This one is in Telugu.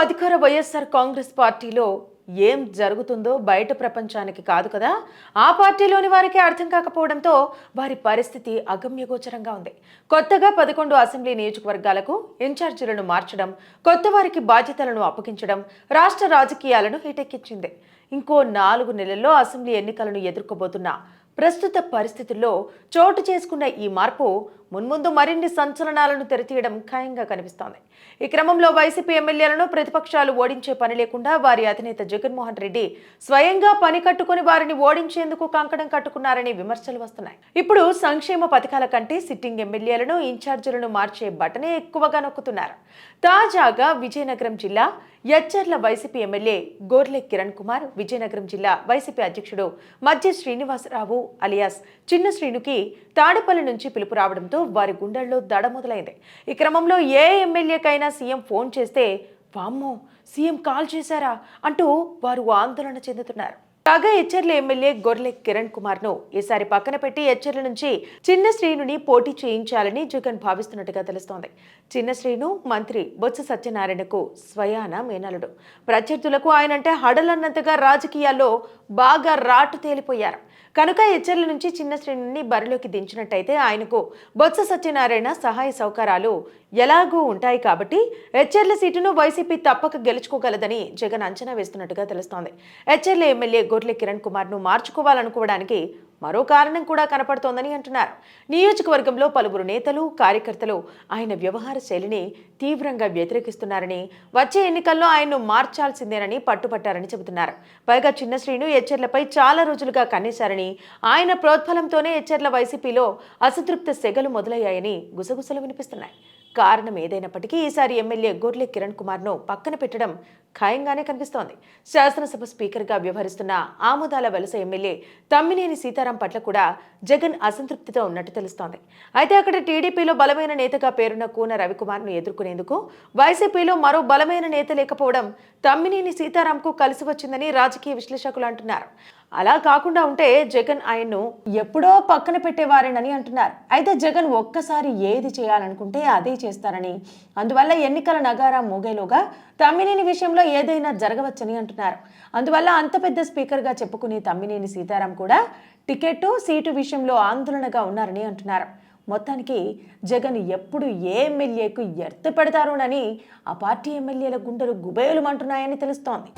అధికార వైఎస్ఆర్ కాంగ్రెస్ పార్టీలో ఏం జరుగుతుందో బయట ప్రపంచానికి కాదు కదా. ఆ పార్టీలోని వారికి అర్థం కాకపోవడంతో వారి పరిస్థితి అగమ్యగోచరంగా ఉంది. కొత్తగా పదకొండు అసెంబ్లీ నియోజకవర్గాలకు ఇన్ఛార్జీలను మార్చడం కొత్త వారికి బాధ్యతలను అప్పగించడం రాష్ట్ర రాజకీయాలను హీటెక్కించింది. ఇంకో నాలుగు నెలల్లో అసెంబ్లీ ఎన్నికలను ఎదుర్కోబోతున్న ప్రస్తుత పరిస్థితుల్లో చోటు చేసుకున్న ఈ మార్పు మున్ముందు మరిన్ని సంచలనాలను తెరతీయడం ఖాయంగా కనిపిస్తోంది. ఈ క్రమంలో వైసీపీ ఎమ్మెల్యేలను ప్రతిపక్షాలు ఓడించే పని లేకుండా వారి అధినేత జగన్మోహన్ రెడ్డి స్వయంగా పని కట్టుకుని వారిని ఓడించేందుకు కంకణం కట్టుకున్నారని విమర్శలు వస్తున్నాయి. ఇప్పుడు సంక్షేమ పథకాల కంటే సిట్టింగ్ ఎమ్మెల్యేలను ఇన్ఛార్జీలను మార్చే బటనే ఎక్కువగా నొక్కుతున్నారు. తాజాగా విజయనగరం జిల్లా యచ్చర్ల వైసీపీ ఎమ్మెల్యే గోర్లే కిరణ్ కుమార్ విజయనగరం జిల్లా వైసీపీ అధ్యక్షుడు మధ్య శ్రీనివాసరావు అలియాస్ చిన్న శ్రీనుకి తాడేపల్లి నుంచి పిలుపు రావడంతో వారి గుండెల్లో దడ మొదలైంది. ఈ క్రమంలో ఏ ఎమ్మెల్యేకైనా సీఎం ఫోన్ చేస్తే వామ్మో సీఎం కాల్ చేశారా? అంటూ వారు ఆందోళన చెందుతున్నారు. కాగా ఎచ్చర్ల ఎమ్మెల్యే గొర్లె కిరణ్ కుమార్ను ఈసారి పక్కన పెట్టి ఎచ్చర్ల నుంచి చిన్న శ్రీనుని పోటీ చేయించాలని జగన్ భావిస్తున్నట్టుగా తెలుస్తోంది. చిన్న శ్రీను మంత్రి బొత్స సత్యనారాయణకు స్వయాన మేనలుడు ప్రత్యర్థులకు ఆయనంటే హడలన్నంతగా రాజకీయాల్లో బాగా రాటు తేలిపోయారు. కనుక ఎచ్చర్ల నుంచి చిన్న శ్రేణిని బరిలోకి దించినట్టయితే ఆయనకు బొత్స సత్యనారాయణ సహాయ సౌకర్యాలు ఎలాగూ ఉంటాయి కాబట్టి హెచ్ఎర్ల సీటును వైసీపీ తప్పక గెలుచుకోగలదని జగన్ అంచనా వేస్తున్నట్టుగా తెలుస్తోంది. హెచ్ఎర్ల ఎమ్మెల్యే గొర్లె కిరణ్ కుమార్ను మార్చుకోవాలనుకోవడానికి మరో కారణం కూడా కనపడుతోందని అంటున్నారు. నియోజకవర్గంలో పలువురు నేతలు కార్యకర్తలు ఆయన వ్యవహార శైలిని తీవ్రంగా వ్యతిరేకిస్తున్నారని వచ్చే ఎన్నికల్లో ఆయన్ను మార్చాల్సిందేనని పట్టుపట్టారని చెబుతున్నారు. పైగా చిన్న శ్రీను హెచ్చర్లపై చాలా రోజులుగా కన్నేశారని ఆయన ప్రోద్బలంతోనే హెచ్చర్ల వైసీపీలో అసంతృప్త సెగలు మొదలయ్యాయని గుసగుసలు వినిపిస్తున్నాయి. కారణం ఏదైనప్పటికీ ఈసారి ఎమ్మెల్యే గొర్లె కిరణ్ కుమార్ను పక్కన పెట్టడం ఖాయంగానే కనిపిస్తోంది. శాసనసభ స్పీకర్గా వ్యవహరిస్తున్న ఆముదాల వలస ఎమ్మెల్యే తమ్మినేని సీతారాం పట్ల కూడా జగన్ అసంతృప్తితో ఉన్నట్టు తెలుస్తోంది. అయితే అక్కడ టీడీపీలో బలమైన నేతగా పేరున్న కూన రవికుమార్ను ఎదుర్కొనేందుకు వైసీపీలో మరో బలమైన నేత లేకపోవడం తమ్మినేని సీతారాంకు కలిసి వచ్చిందని రాజకీయ విశ్లేషకులు అంటున్నారు. అలా కాకుండా ఉంటే జగన్ ఆయన్ను ఎప్పుడో పక్కన పెట్టేవారేనని అంటున్నారు. అయితే జగన్ ఒక్కసారి ఏది చేయాలనుకుంటే అదే చేస్తారని అందువల్ల ఎన్నికల నగారా మోగేలోగా తమ్మినేని విషయంలో ఏదైనా జరగవచ్చని అంటున్నారు. అందువల్ల అంత పెద్ద స్పీకర్గా చెప్పుకునే తమ్మినేని సీతారాం కూడా టికెట్టు సీటు విషయంలో ఆందోళనగా ఉన్నారని అంటున్నారు. మొత్తానికి జగన్ ఎప్పుడు ఏ ఎమ్మెల్యేకు ఎర్త పెడతారోనని ఆ పార్టీ ఎమ్మెల్యేల గుండెలు గుబేలుమంటున్నాయని తెలుస్తోంది.